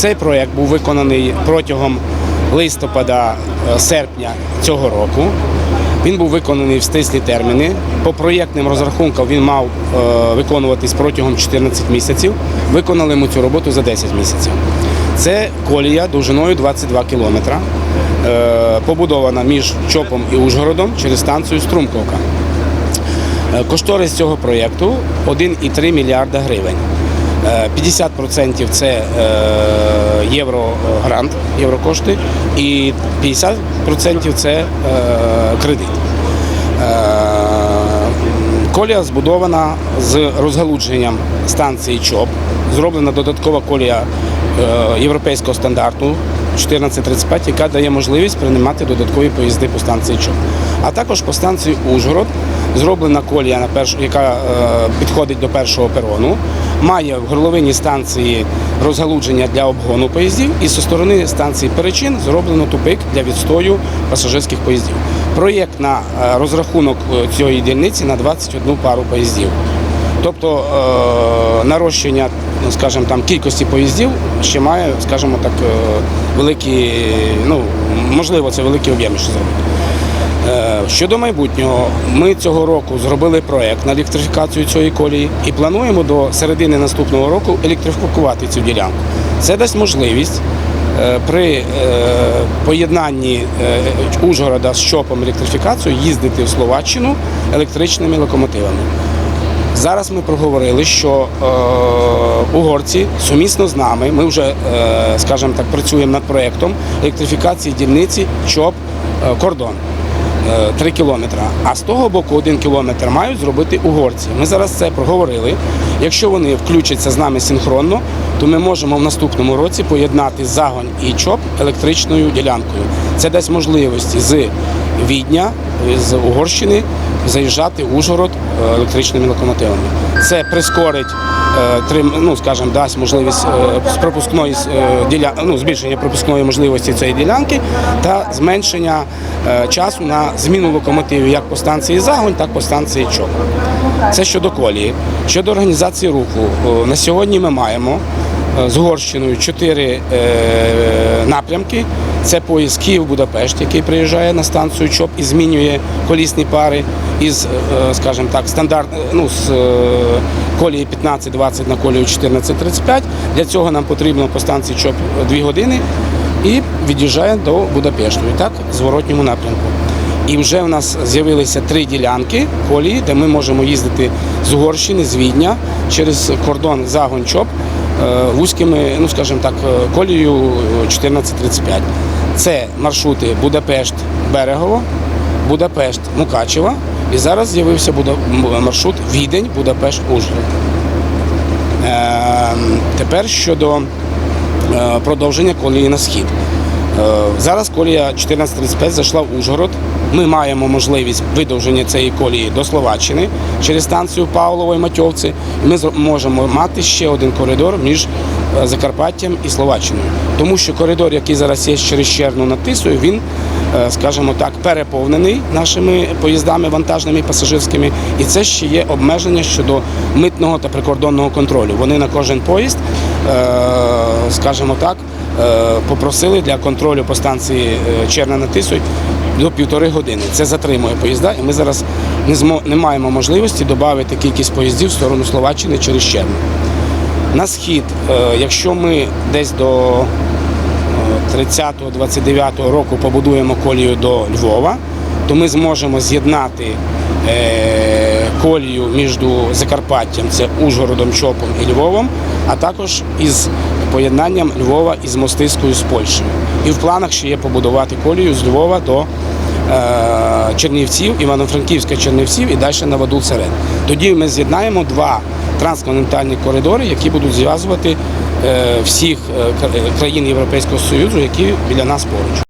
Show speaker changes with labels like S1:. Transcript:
S1: Цей проєкт був виконаний протягом листопада-серпня цього року. Він був виконаний в стислі терміни. По проєктним розрахункам він мав е, виконуватись протягом 14 місяців. Виконали ми цю роботу за 10 місяців. Це колія довжиною 22 кілометра, е, побудована між Чопом і Ужгородом через станцію Струмковка. Е, Кошторис цього проєкту 1,3 мільярда гривень. Е, 50% це е, єврогрант, єврокошти, і 50% це е, кредит. Е, Колія збудована з розгалудженням станції ЧОП. Зроблена додаткова колія е, європейського стандарту 1435, яка дає можливість приймати додаткові поїзди по станції ЧОП. А також по станції Ужгород зроблена колія, яка е, підходить до першого перону, має в горловині станції розгалудження для обгону поїздів, і зі сторони станції Перечин зроблено тупик для відстою пасажирських поїздів. Проєкт на е, розрахунок е, цієї дільниці на 21 пару поїздів. Тобто нарощення, ну, скажімо, там кількості поїздів ще має, скажімо так, великі, ну можливо, це великі об'єми ще зробити. Е, Щодо майбутнього, ми цього року зробили проект на електрифікацію цієї колії і плануємо до середини наступного року електрифікувати цю ділянку. Це дасть можливість е, при е, поєднанні Ужгорода з ЩОПом електрифікацією їздити в Словаччину електричними локомотивами. Зараз ми проговорили, що угорці сумісно з нами, ми вже, скажімо так, працюємо над проєктом електрифікації дільниці ЧОП кордон. 3 кілометри. А з того боку один кілометр мають зробити угорці. Ми зараз це проговорили. Якщо вони включаться з нами синхронно, то ми можемо в наступному році поєднати загонь і ЧОП електричною ділянкою. Це дасть можливості з Відня, з Угорщини заїжджати в Ужгород е, електричними локомотивами. Це прискорить, е, ну, скажімо, дасть можливість е, пропускної ну, збільшення пропускної можливості цієї ділянки та зменшення часу на зміну локомотивів як по станції Загонь, так і по станції ЧОП. Це щодо колії. Щодо організації руху, на сьогодні ми маємо з Угорщиною чотири е, напрямки. Це поїзд Київ-Будапешт, який приїжджає на станцію ЧОП і змінює колісні пари із, е, скажімо так, стандарт, ну, з е, колії 15-20 на колію 14-35. Для цього нам потрібно по станції ЧОП 2 години і від'їжджає до Будапешту. І так в зворотньому напрямку. І вже в нас з'явилися три ділянки колії, де ми можемо їздити з Угорщини, з Відня через кордон загон ЧОП е, вузькими, ну скажімо так, е, колією 1435. Це маршрути Будапешт Берегово, Будапешт Мукачева. І зараз з'явився маршрут Відень, Будапешт Ужгород. Е, Тепер щодо е, продовження колії на схід. Е, Зараз колія 1435 зайшла в Ужгород. Ми маємо можливість видовження цієї колії до Словаччини через станцію Павлово і Матьовці. Ми можемо мати ще один коридор між е, Закарпаттям і Словаччиною. Тому що коридор, який зараз є через Черну над Тисою, він, е, скажімо так, переповнений нашими поїздами вантажними і пасажирськими. І це ще є обмеження щодо митного та прикордонного контролю. Вони на кожен поїзд, скажімо так, е, попросили для контролю по станції е, Черна над Тисою до півтори години. Це затримує поїзда, і ми зараз не, маємо можливості додати кількість поїздів в сторону Словаччини через Черну. На схід, е, якщо ми десь до е, 30-29 року побудуємо колію до Львова, то ми зможемо з'єднати е, колію між Закарпаттям, це Ужгородом, Чопом і Львовом, а також із поєднанням Львова із Мостиською з Польщею. І в планах ще є побудувати колію з Львова до е, Чернівців, Івано-Франківська Чернівців і далі на Вадул Серед. Тоді ми з'єднаємо два трансконтинентальні коридори, які будуть зв'язувати е, всіх е, країн Європейського Союзу, які біля нас поруч.